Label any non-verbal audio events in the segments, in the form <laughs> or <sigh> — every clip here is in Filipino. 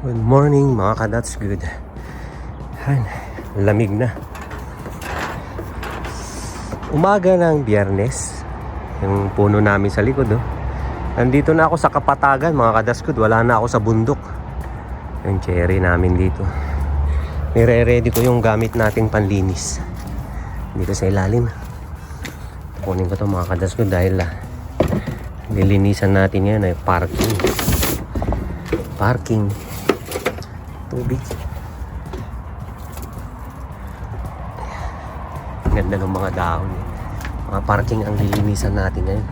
Good morning mga kadats good. Han, lamig na. Umaga ng biyernes, yung puno namin sa likod, oh. Nandito na ako sa Kapatagan, mga kadats good. Wala na ako sa bundok. Yung cherry namin dito. Nire-ready ko yung gamit nating panlinis. Dito sa ilalim. Kunin ko to mga kadats good dahil ah, nilinisan natin yan ay parking. Parking tubig. Ganda ng mga dahon. eh. Mga parking ang lilinisan natin ngayon.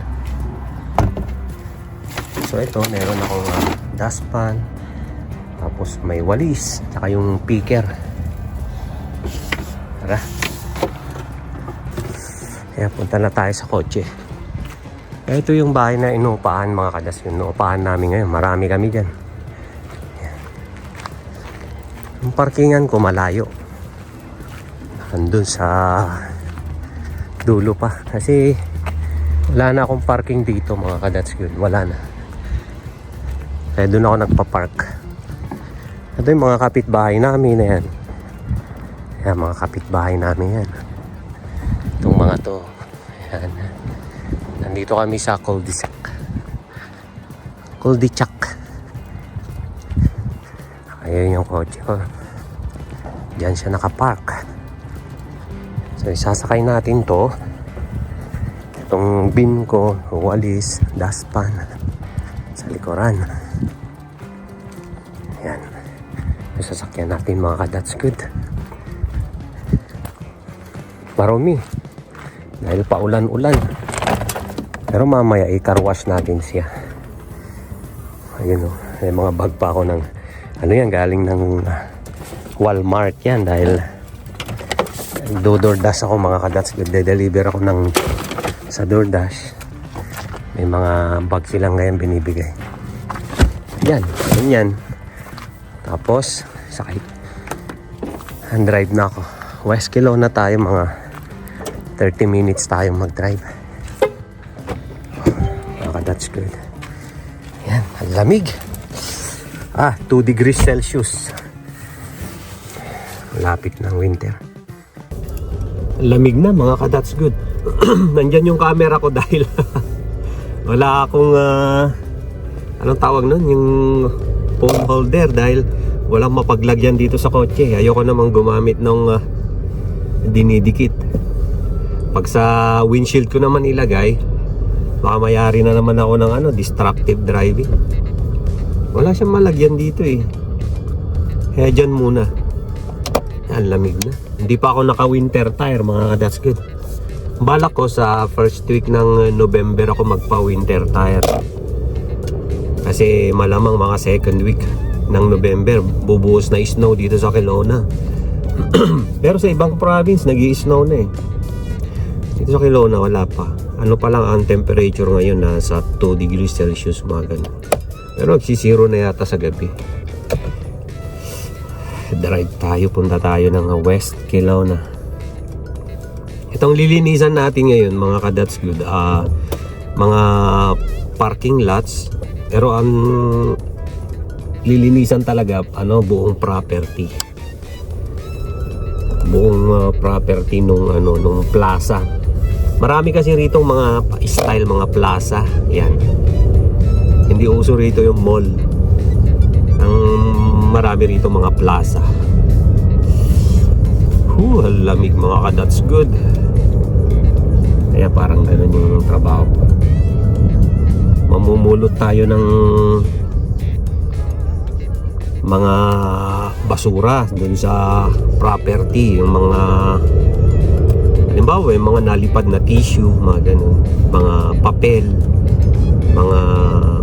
So ito, meron akong uh, dustpan. Tapos may walis. Tsaka yung picker. Tara. Kaya punta na tayo sa kotse. Ito yung bahay na inuupahan mga kadas. Yung inuupahan namin ngayon. Marami kami dyan. Yung parkingan ko malayo. Andun sa dulo pa. Kasi wala na akong parking dito mga kadats good. Wala na. Kaya doon ako nagpa-park. Ito yung mga kapitbahay namin na yan. Yan, mga kapitbahay namin yan. Itong mga to. Yan. Nandito kami sa cul-de-sac. Cul-de-sac. Ayun yung kotse ko. Diyan siya nakapark. So, isasakay natin to. Itong bin ko, walis, dustpan sa likuran. Ayan. Yung sasakyan natin mga kadats good. Marumi. Dahil paulan-ulan. Pero mamaya i-carwash natin siya. Ayun o. May mga bag pa ako ng ano yan, galing ng uh, Walmart yan dahil do DoorDash ako mga kadats. De-deliver ako ng sa DoorDash. May mga bag silang ngayon binibigay. Yan, yan yan. Tapos, sakay. And drive na ako. West Kilo na tayo mga 30 minutes tayong mag-drive. Mga kadats good. Yan, ang lamig. Ah, 2 degrees Celsius. Lapit ng winter. Lamig na mga kadats good. <clears throat> Nandyan yung camera ko dahil <laughs> wala akong ah, anong tawag nun? Yung phone holder dahil walang mapaglagyan dito sa kotse. Ayoko namang gumamit ng ah, dinidikit. Pag sa windshield ko naman ilagay, baka mayari na naman ako ng ano, distractive driving. Wala siyang malagyan dito eh. Kaya dyan muna. Yan, lamig na. Hindi pa ako naka-winter tire mga that's good. Balak ko sa first week ng November ako magpa-winter tire. Kasi malamang mga second week ng November bubuhos na snow dito sa Kelowna. <clears throat> Pero sa ibang province nag snow na eh. Dito sa Kelowna wala pa. Ano pa lang ang temperature ngayon nasa 2 degrees Celsius mga ganun. Pero nagsisiro na yata sa gabi. Drive tayo, punta tayo ng West Kelowna. Itong lilinisan natin ngayon mga kadats good, ah mga parking lots. Pero ang lilinisan talaga ano buong property. Buong ah, property nung ano nung plaza. Marami kasi rito mga style mga plaza. Yan. Hindi uso rito yung mall. Marami rito mga plaza. Ang lamig mga kadats good. Kaya parang ganun yung trabaho. Mamumulot tayo ng mga basura dun sa property, yung mga halimbawa yung mga nalipad na tissue, mga ganun, mga papel, mga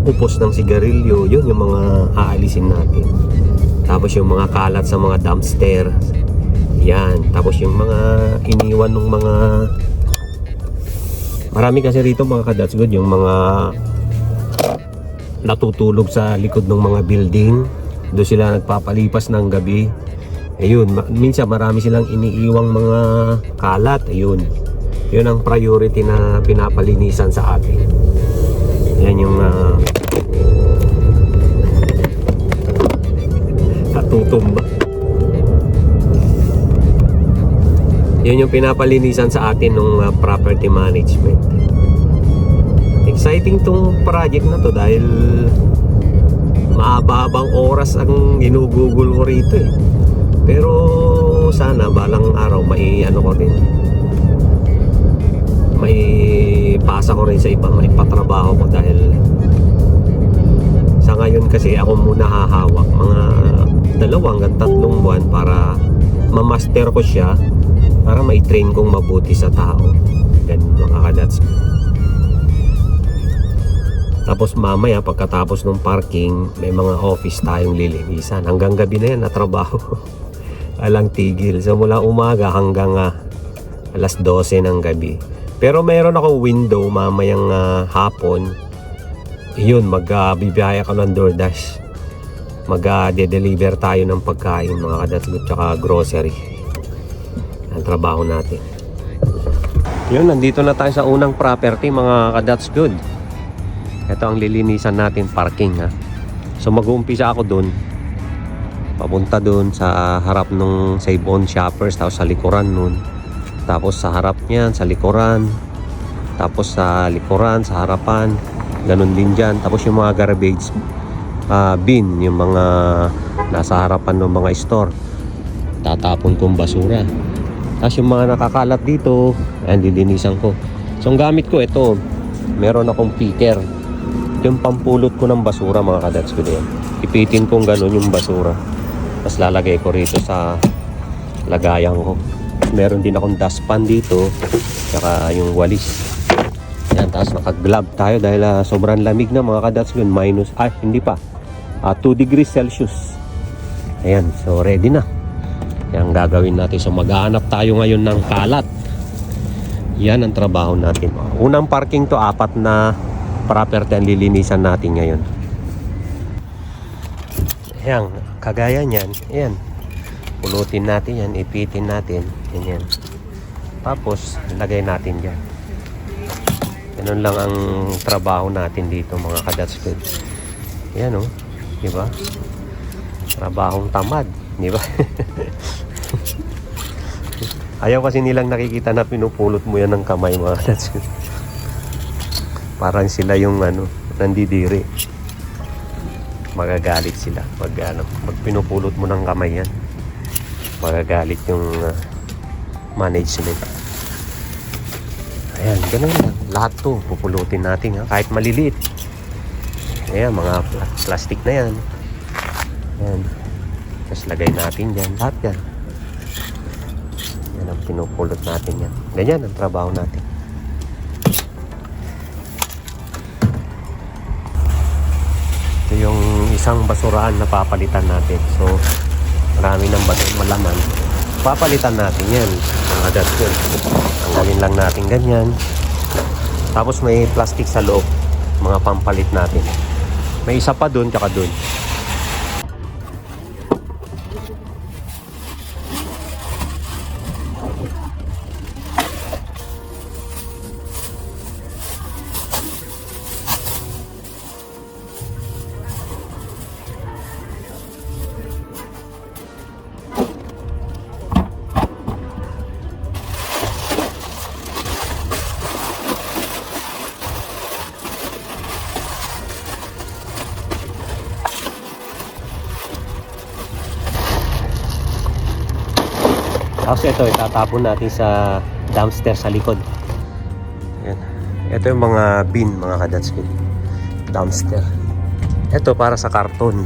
upos ng sigarilyo, yun yung mga aalisin natin. Tapos yung mga kalat sa mga dumpster, yan. Tapos yung mga iniwan ng mga marami kasi rito mga kadats good, yung mga natutulog sa likod ng mga building. Doon sila nagpapalipas ng gabi. Ayun, minsan marami silang iniiwang mga kalat. Ayun. Yun ang priority na pinapalinisan sa atin. Yan yung ah, tutumba. Yun yung pinapalinisan sa atin ng uh, property management. Exciting tong project na to dahil mahababang oras ang ginugugol ko rito eh. Pero sana balang araw may ano ko rin. May pasa ko rin sa iba, may patrabaho ko dahil ngayon kasi ako muna hahawak mga dalawang hanggang tatlong buwan para mamaster ko siya para mai-train kong mabuti sa tao. Ganun mga kadats. Tapos mamaya pagkatapos ng parking, may mga office tayong lilinisan. Hanggang gabi na yan na trabaho. <laughs> Alang tigil. So mula umaga hanggang ah, alas 12 ng gabi. Pero meron ako window mamayang ah, hapon. Yun, mag-bibiyaya ka ng DoorDash. Mag-de-deliver tayo ng pagkain mga kadatsgut tsaka grocery. Ang trabaho natin. Yun, nandito na tayo sa unang property mga kadats good. Ito ang lilinisan natin parking ha. So mag-uumpisa ako dun. Papunta dun sa harap ng Save On Shoppers tapos sa likuran nun. Tapos sa harap niyan, sa likuran. Tapos sa likuran, sa harapan. Ganun din dyan. Tapos yung mga garbage ah, bin, yung mga nasa harapan ng mga store. Tatapon kong basura. Tapos yung mga nakakalat dito, ayan, lilinisan ko. So, ang gamit ko, ito, meron akong picker. Yung pampulot ko ng basura, mga kadats ko din. Ipitin kong ganun yung basura. Tapos lalagay ko rito sa lagayan ko. Meron din akong dustpan dito, tsaka yung walis. Tapos naka-glove tayo dahil ah, sobrang lamig na mga kadats ko. Minus, ah, hindi pa. Ah, 2 degrees Celsius. Ayan, so ready na. Yan gagawin natin. So maghahanap tayo ngayon ng kalat. Yan ang trabaho natin. Unang parking to, apat na property ang lilinisan natin ngayon. Yan, kagaya niyan. Yan. Pulutin natin yan, ipitin natin. Yan. Tapos, lagay natin dyan. Ganun lang ang trabaho natin dito mga kadats good. Yan o. Oh. Diba? Trabahong tamad. Di ba? <laughs> Ayaw kasi nilang nakikita na pinupulot mo yan ng kamay mga kats. Parang sila yung ano, nandidiri. Magagalit sila pag ano, pag pinupulot mo ng kamay yan. Magagalit yung uh, management. Ayan, ganun lang. Lahat to, pupulutin natin ha, kahit maliliit. Ayan, mga pla- plastic na yan. Ayan. Tapos lagay natin dyan. Lahat yan. Yan ang pinupulot natin yan. Ganyan ang trabaho natin. Ito yung isang basurahan na papalitan natin. So, marami ng bato malaman. Papalitan natin yan. Mga yun. Tanggalin lang natin ganyan. Tapos may plastic sa loob. Mga pampalit natin. May isa pa dun, tsaka dun. Ito, itatapon natin sa dumpster sa likod. Yan. Ito yung mga bin, mga kadats bin. Dumpster. Ito para sa karton.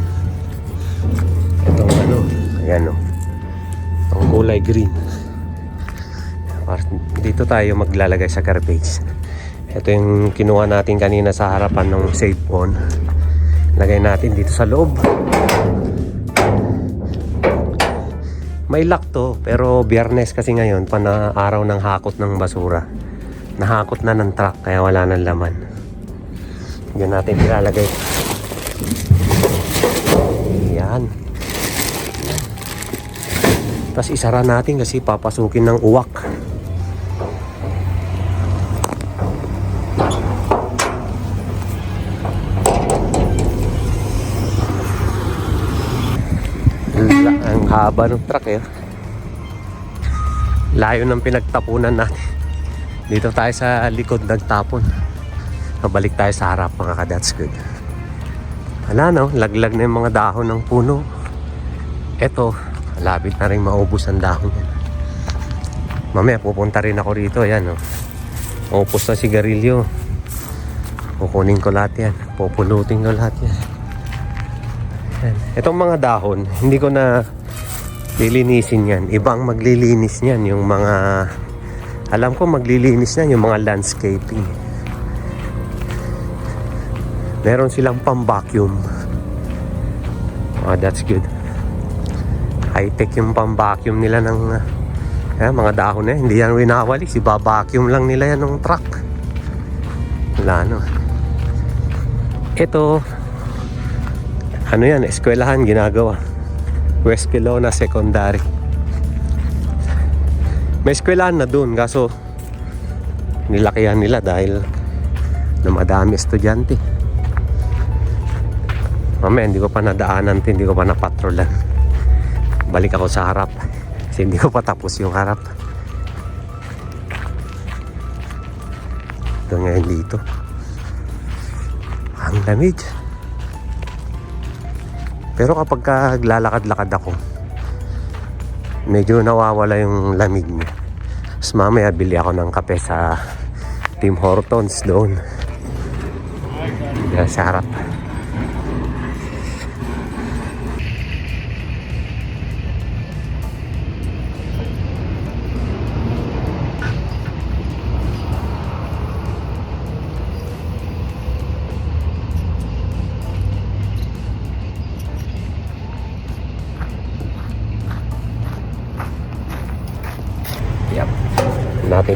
Ito ano, ayan o. Ang kulay green. Dito tayo maglalagay sa garbage. Ito yung kinuha natin kanina sa harapan ng safe phone. Lagay natin dito sa loob. May lock to, pero biyernes kasi ngayon, pana araw ng hakot ng basura. Nahakot na ng truck, kaya wala nang laman. Diyan natin ilalagay. Yan. Tapos isara natin kasi papasukin ng uwak. Haba ng truck eh. Layo ng pinagtapunan natin. Dito tayo sa likod nagtapon. Mabalik tayo sa harap mga ka that's good. Wala no, laglag na yung mga dahon ng puno. Eto, malapit na rin maubos ang dahon. Mamaya pupunta rin ako rito, yan oh. Maupos na sigarilyo. Kukunin ko lahat yan. Pupulutin ko lahat yan. Yan. Itong mga dahon, hindi ko na lilinisin yan. Ibang maglilinis niyan, yung mga alam ko maglilinis niyan yung mga landscaping. Meron silang pang-vacuum. Oh, that's good. High-tech yung pang-vacuum nila ng eh, mga dahon na yan. Hindi yan winawalis. Iba-vacuum lang nila yan ng truck. Wala no. Ito, ano yan, eskwelahan ginagawa. West Kelowna Secondary. May eskwelahan na dun, kaso nilakihan nila dahil na madami estudyante. Mamaya hindi ko pa nadaanan, hindi ko pa napatrolan. Balik ako sa harap. Kasi hindi ko pa tapos yung harap. Ito ngayon dito. Ang lamig. Pero kapag ka lalakad-lakad ako, medyo nawawala yung lamig niya. Tapos mamaya bili ako ng kape sa Tim Hortons doon. Sa harap.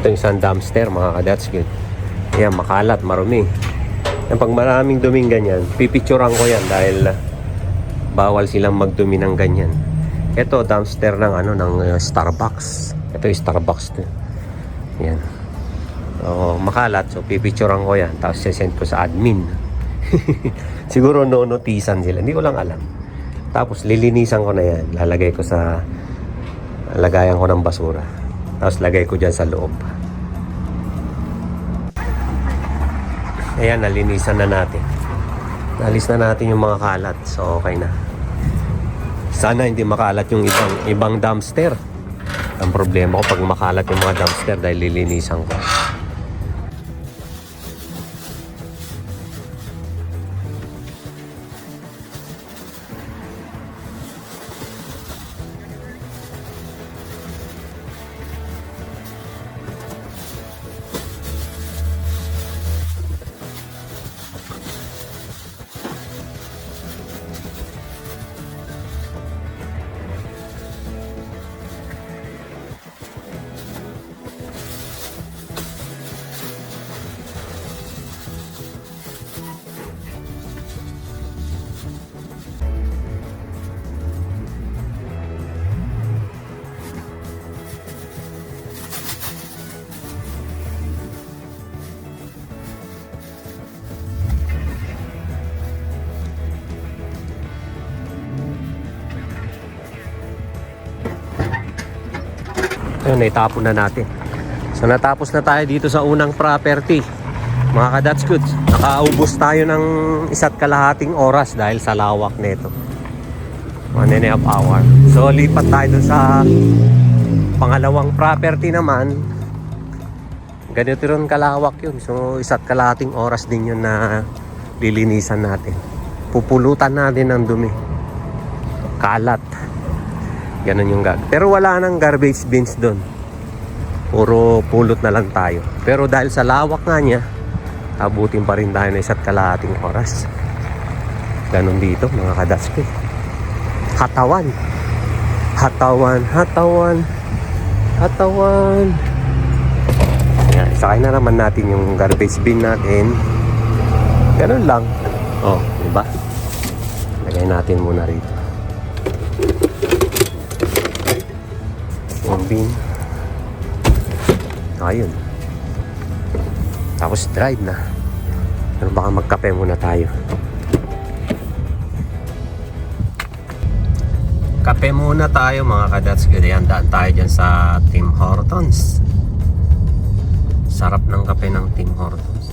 Ito isang dumpster mga good. Ayan, makalat, marumi. Yan, pag maraming duming ganyan, pipicturan ko yan dahil uh, bawal silang magdumi ng ganyan. Ito, dumpster ng ano ng uh, Starbucks. Ito yung Starbucks to. Yan. So, makalat, so pipicturan ko yan. Tapos send ko sa admin. <laughs> Siguro no notisan sila. Hindi ko lang alam. Tapos lilinisan ko na yan. Lalagay ko sa lagayan ko ng basura. Tapos lagay ko dyan sa loob. Ayan, nalinisan na natin. Nalis na natin yung mga kalat. So, okay na. Sana hindi makalat yung ibang, ibang dumpster. Ang problema ko pag makalat yung mga dumpster dahil lilinisan ko. Ayun, naitapon na natin. So natapos na tayo dito sa unang property. Mga ka-That's Goods, nakaubos tayo ng isa't kalahating oras dahil sa lawak nito. One and a half hour. So lipat tayo dun sa pangalawang property naman. Ganito rin kalawak yun. So isa't kalahating oras din yun na lilinisan natin. Pupulutan natin ng dumi. Kalat. Ganun yung gag. Pero wala nang garbage bins doon. Puro pulot na lang tayo. Pero dahil sa lawak nga niya, abutin pa rin tayo na isa't kalahating oras. Ganun dito, mga kadaske. Hatawan. Hatawan, hatawan, hatawan. Ayan, sakay na naman natin yung garbage bin natin. Ganun lang. Oh, diba? Lagay natin muna rito. Bin. Ayun. Tapos drive na. Pero baka magkape muna tayo. Kape muna tayo mga kadats good. Ayan, daan tayo dyan sa Tim Hortons. Sarap ng kape ng Tim Hortons.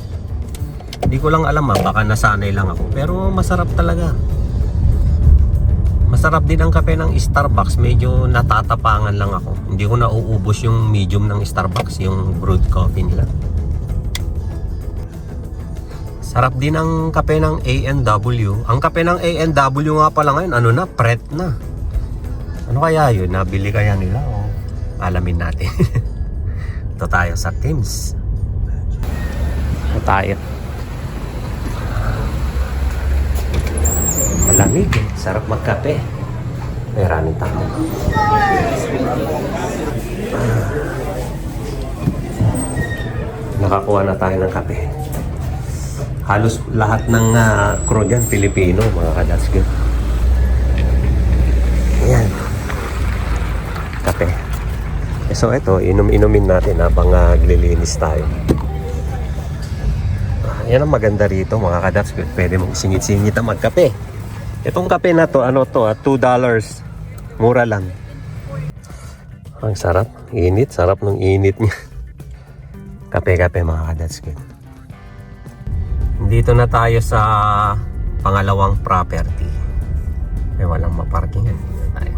Hindi ko lang alam ha, baka nasanay lang ako. Pero masarap talaga. Masarap din ang kape ng Starbucks. Medyo natatapangan lang ako. Hindi ko nauubos yung medium ng Starbucks, yung brewed coffee nila. Sarap din ang kape ng A&W. Ang kape ng A&W nga pala ngayon, ano na, pret na. Ano kaya yun? Nabili kaya nila o alamin natin. <laughs> Ito tayo sa Teams. Ito tayo. Malamig. Sarap magkape. May running tayo. Nakakuha na tayo ng kape. Halos lahat ng uh, crew dyan, Pilipino, mga kadatsgood. Ayan. Kape. Eh, So ito, inom-inumin natin habang uh, glilinis tayo. Ah, yan ang maganda rito mga kadatsgood. Pwede mong singit-singit ang magkape. Itong kape na to, ano to, ah, $2. Mura lang. Ang sarap. Init. Sarap ng init niya. <laughs> Kape-kape mga kadatsgood. Dito na tayo sa pangalawang property. Eh, walang maparkingan. Dito tayo.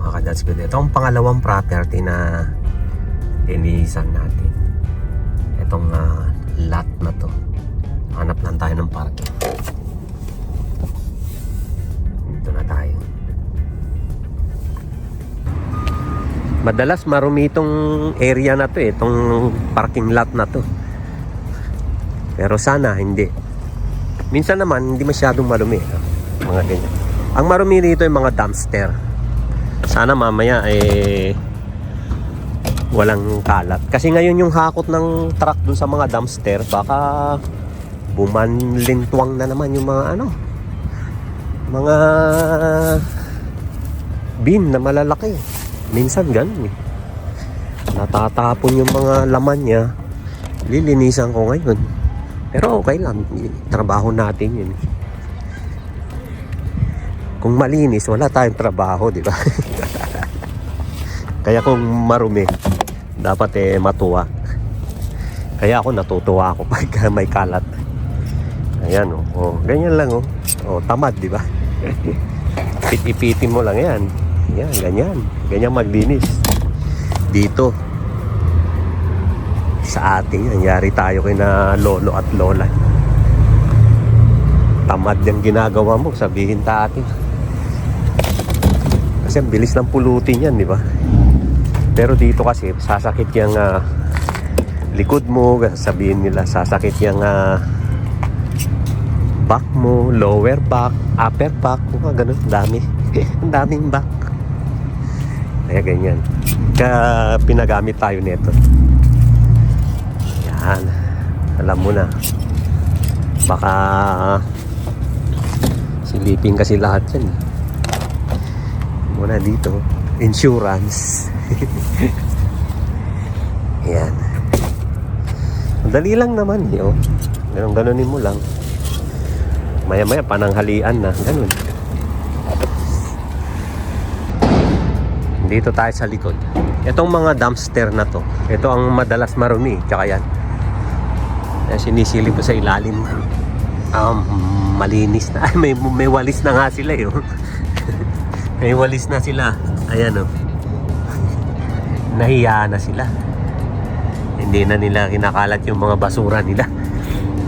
Mga kadads good. Ito ang pangalawang property na linisan natin. Itong ah, lot na to. Hanap lang tayo ng parking. Madalas marumi itong area na to eh. Itong parking lot na to. Pero sana hindi. Minsan naman hindi masyadong marumi. no? Mga ganyan. Ang marumi dito yung mga dumpster. Sana mamaya eh walang kalat. Kasi ngayon yung hakot ng truck dun sa mga dumpster, baka bumanlintwang na naman yung mga ano, mga bin na malalaki. Minsan ganun eh. Natatapon yung mga laman niya. Lilinisan ko ngayon. Pero okay lang. Trabaho natin yun. Kung malinis, wala tayong trabaho, di ba? <laughs> Kaya kung marumi, dapat eh matuwa. Kaya ako natutuwa ako <laughs> pag may kalat. Ayan oh. oh ganyan lang oh. Oh, tamad, di ba? <laughs> Pit-ipitin mo lang yan. Yan, ganyan. Ganyan maglinis. Dito. Sa ating, nangyari tayo kay na lolo at lola. Tamad yung ginagawa mo, sabihin ta atin. Kasi ang bilis ng pulutin yan, di ba? Pero dito kasi, sasakit yung ah, likod mo, sabihin nila, sasakit yung ah, back mo, lower back, upper back, mga ganun, dami. <laughs> Ang daming back. Kaya ganyan. Kaya pinagamit tayo nito. Yan. Alam mo na. Baka silipin kasi lahat yan. Muna dito. Insurance. <laughs> Yan. Madali lang naman eh. Oh. Ganun ganunin mo lang. Maya maya pananghalian na. Ganun. Dito tayo sa likod. Itong mga dumpster na to. Ito ang madalas marumi. Tsaka yan. Yan sinisilip sa ilalim. Um, malinis na. <laughs> Ay, may, may walis na nga sila eh. oh. <laughs> may walis na sila. Ayan oh. Nahiya na sila. Hindi na nila kinakalat yung mga basura nila.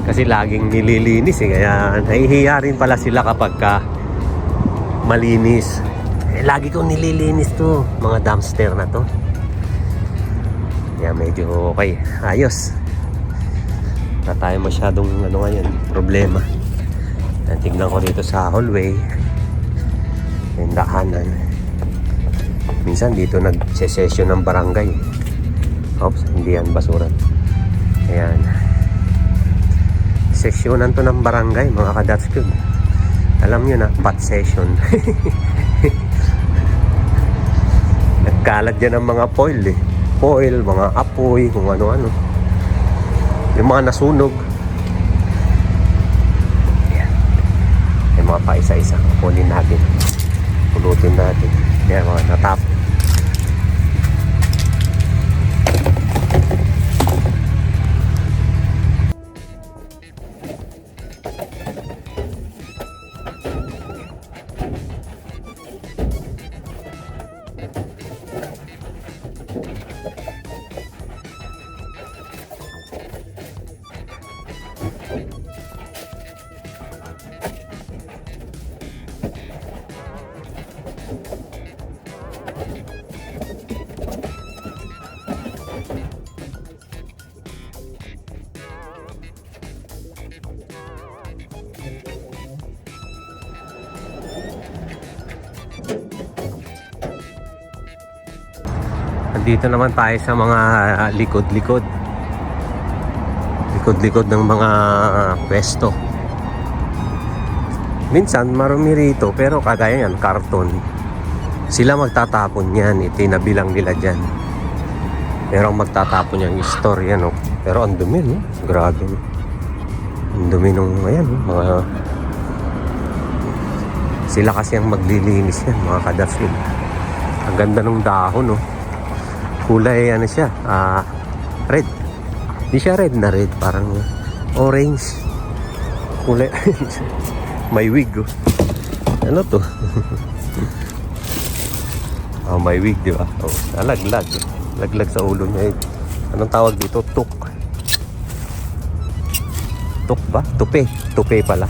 Kasi laging nililinis eh. Kaya nahihiya rin pala sila kapag ka malinis. Eh, lagi kong nililinis to. Mga dumpster na to. Kaya medyo okay. Ayos. Na tayo masyadong ano ngayon, problema. Yan, tignan ko dito sa hallway. Yung daanan. Minsan dito nag-session ng barangay. Oops, hindi yan basura. Ayan. Sessionan to ng barangay, mga kadats good. Alam nyo na, pot session. <laughs> Nagkalat dyan ng mga foil eh. Foil, mga apoy, kung ano-ano. Yung mga nasunog. Ayan. Yung mga paisa-isa. Kunin natin. pupulutin natin. Yan mga natap. Andito naman tayo sa mga likod-likod. Likod-likod ng mga pwesto. Minsan marumi rito pero kagaya yan, karton. Sila magtatapon yan, itinabilang nila dyan. Pero magtatapon yan, store yan. Oh. Pero ang dumi, no? Grabe. No? Ang dumi nung, ayan, no? mga... Sila kasi ang maglilinis yan, mga kadaswin. Ang ganda ng dahon, no? Kulay ano siya ah red. Di siya red na red parang orange. Kulay <laughs> may wig oh. ano to? <laughs> Oh may wig di ba? Oh, alaglag laglag sa ulo niya eh. anong tawag dito? Tuk. Tuk ba? Tupe. Tupe pala.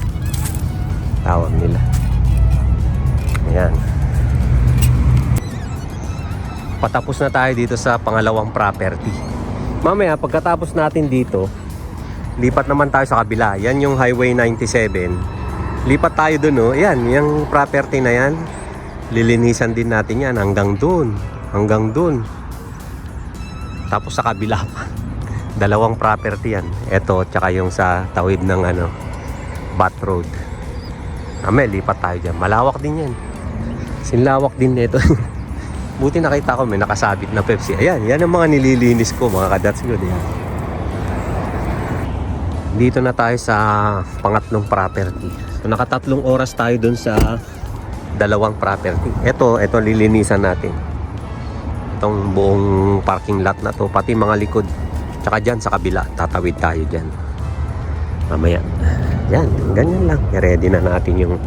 Tawag nila. Ayan patapos na tayo dito sa pangalawang property. Mamaya, pagkatapos natin dito, lipat naman tayo sa kabila. Yan yung Highway 97. Lipat tayo dun, oh. Yan, yung property na yan. Lilinisan din natin yan hanggang dun. Hanggang dun. Tapos sa kabila pa. <laughs> Dalawang property yan. Ito, tsaka yung sa tawid ng ano, Bat Road. Mamaya, lipat tayo dyan. Malawak din yan. Sinlawak din nito. <laughs> Buti nakita ko may nakasabit na Pepsi. Ayan, yan ang mga nililinis ko mga kadats ko. Dito na tayo sa pangatlong property. So nakatatlong oras tayo dun sa dalawang property. Ito, ito lilinisan natin. Itong buong parking lot na to, pati mga likod. Tsaka dyan sa kabila, tatawid tayo dyan. Mamaya. Yan, ganyan lang. I-ready na natin yung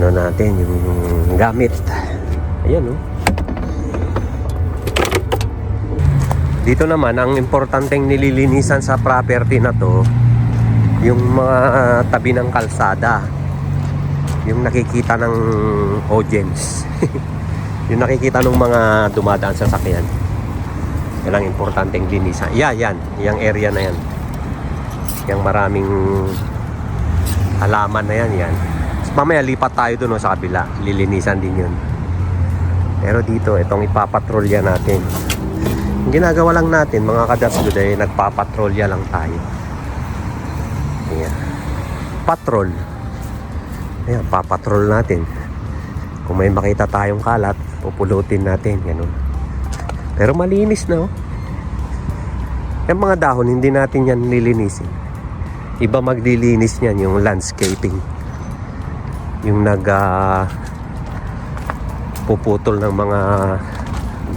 ano natin, yung gamit. Ayan, oh. Dito naman, ang importanteng nililinisan sa property na to, yung mga tabi ng kalsada. Yung nakikita ng audience. <laughs> yung nakikita ng mga dumadaan sa sakyan. Yan ang importanteng linisan. Yeah, yan. Yung area na yan. Yung maraming halaman na yan, yan. Mamaya lipat tayo doon oh, sa kabila. Lilinisan din yun. Pero dito, itong ipapatrolya natin. Ang ginagawa lang natin, mga kadasgod ay nagpapatrolya lang tayo. Ayan. Patrol. Ayan, papatrol natin. Kung may makita tayong kalat, pupulutin natin. Ganun. Pero malinis na oh. Yung mga dahon, hindi natin yan nilinisin. Iba maglilinis niyan, yung landscaping yung nag ah, puputol ng mga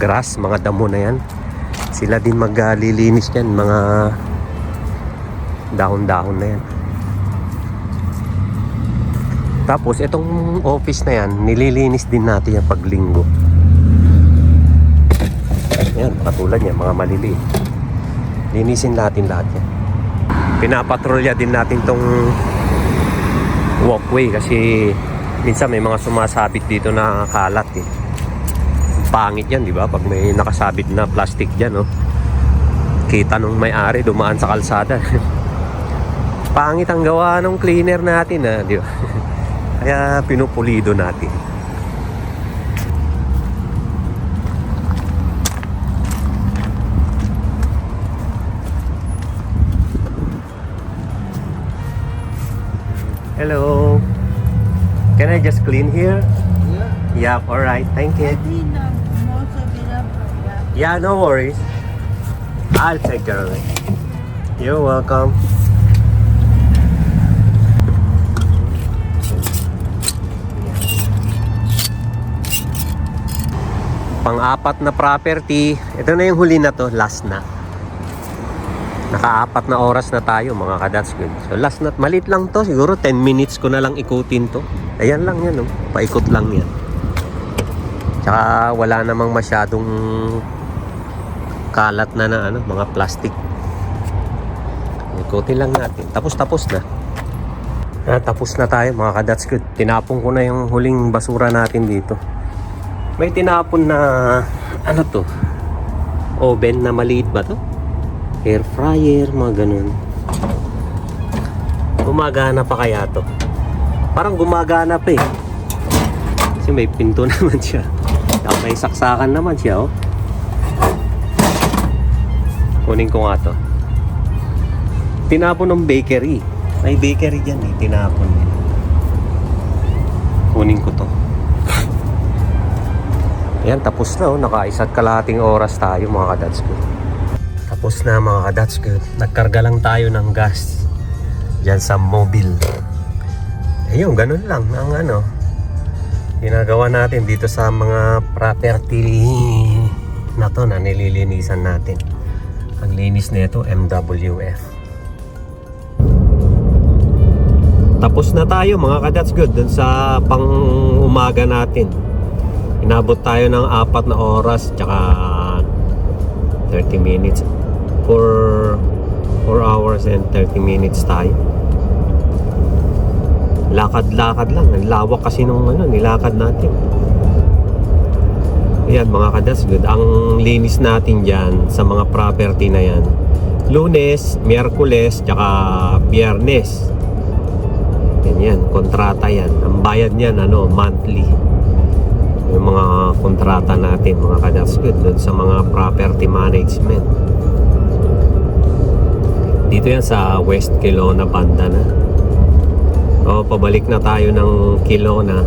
grass, mga damo na yan. Sila din maglilinis yan, mga dahon-dahon na yan. Tapos itong office na yan, nililinis din natin yan paglinggo. Ayan, katulad niya, mga maliliit. Linisin natin lahat yan. Pinapatrolya din natin tong walkway kasi minsan may mga sumasabit dito na kalat eh. Pangit yan, di ba? Pag may nakasabit na plastic dyan, no? Kita nung may-ari dumaan sa kalsada. <laughs> Pangit ang gawa ng cleaner natin, ah, di ba? <laughs> Kaya pinupulido natin. just clean here? Yeah. Yep, alright, thank you. Yeah, no worries. I'll take care of it. You're welcome. Pang-apat na property. Ito na yung huli na to, last na. Naka-apat na oras na tayo mga ka-that's good. So last na, malit lang to. Siguro 10 minutes ko na lang ikutin to. Ayan lang yan, oh. paikot lang yan. Tsaka wala namang masyadong kalat na na ano, mga plastic. Ikutin lang natin. Tapos-tapos na. Ah, tapos na tayo mga ka-that's good. Tinapon ko na yung huling basura natin dito. May tinapon na ano to? Oven na maliit ba to? Air fryer, mga ganun. Gumagana pa kaya to? Parang gumagana pa eh. Kasi may pinto <laughs> naman siya. May saksakan naman siya oh. Kunin ko nga to. Tinapon ng bakery. May bakery dyan eh. Tinapon. Kunin ko to. <laughs> Ayan, tapos na oh. Naka-isa't kalahating oras tayo mga kadads ko. Tapos na mga kadads ko. Nagkarga lang tayo ng gas. Diyan sa mobile. Ayun, ganun lang. Ang ano, ginagawa natin dito sa mga property na to na nililinisan natin. Ang linis nito MWF. Tapos na tayo mga kadats good dun sa pang umaga natin. Inabot tayo ng apat na oras tsaka 30 minutes. 4 4 hours and 30 minutes tayo. Lakad-lakad lang. Ang lawak kasi nung ano, nilakad natin. Ayan mga kadas good. Ang linis natin dyan sa mga property na yan. Lunes, Miyerkules, tsaka Biyernes. Yan yan, kontrata yan. Ang bayad niyan, ano, monthly. Yung mga kontrata natin, mga kadas good, dun sa mga property management. Dito yan sa West Kelowna banda na. O, pabalik na tayo ng Kelowna.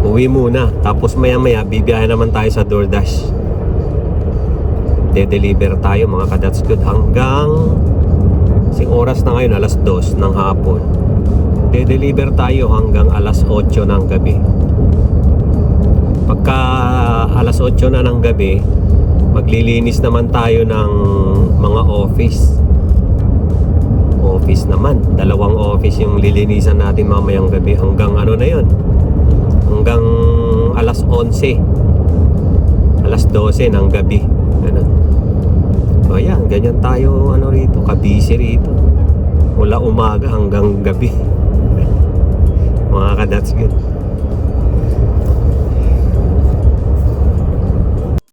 Uwi muna. Tapos maya maya, bibiyahe naman tayo sa DoorDash. De-deliver tayo mga kadats good hanggang sing oras na ngayon, alas 2 ng hapon. De-deliver tayo hanggang alas 8 ng gabi. Pagka alas 8 na ng gabi, maglilinis naman tayo ng mga office office naman. Dalawang office yung lilinisan natin mamayang gabi hanggang ano na yon Hanggang alas 11. Alas 12 ng gabi. Ganun. O yan, ganyan tayo ano rito, kabisi rito. Mula umaga hanggang gabi. <laughs> Mga ka-that's good.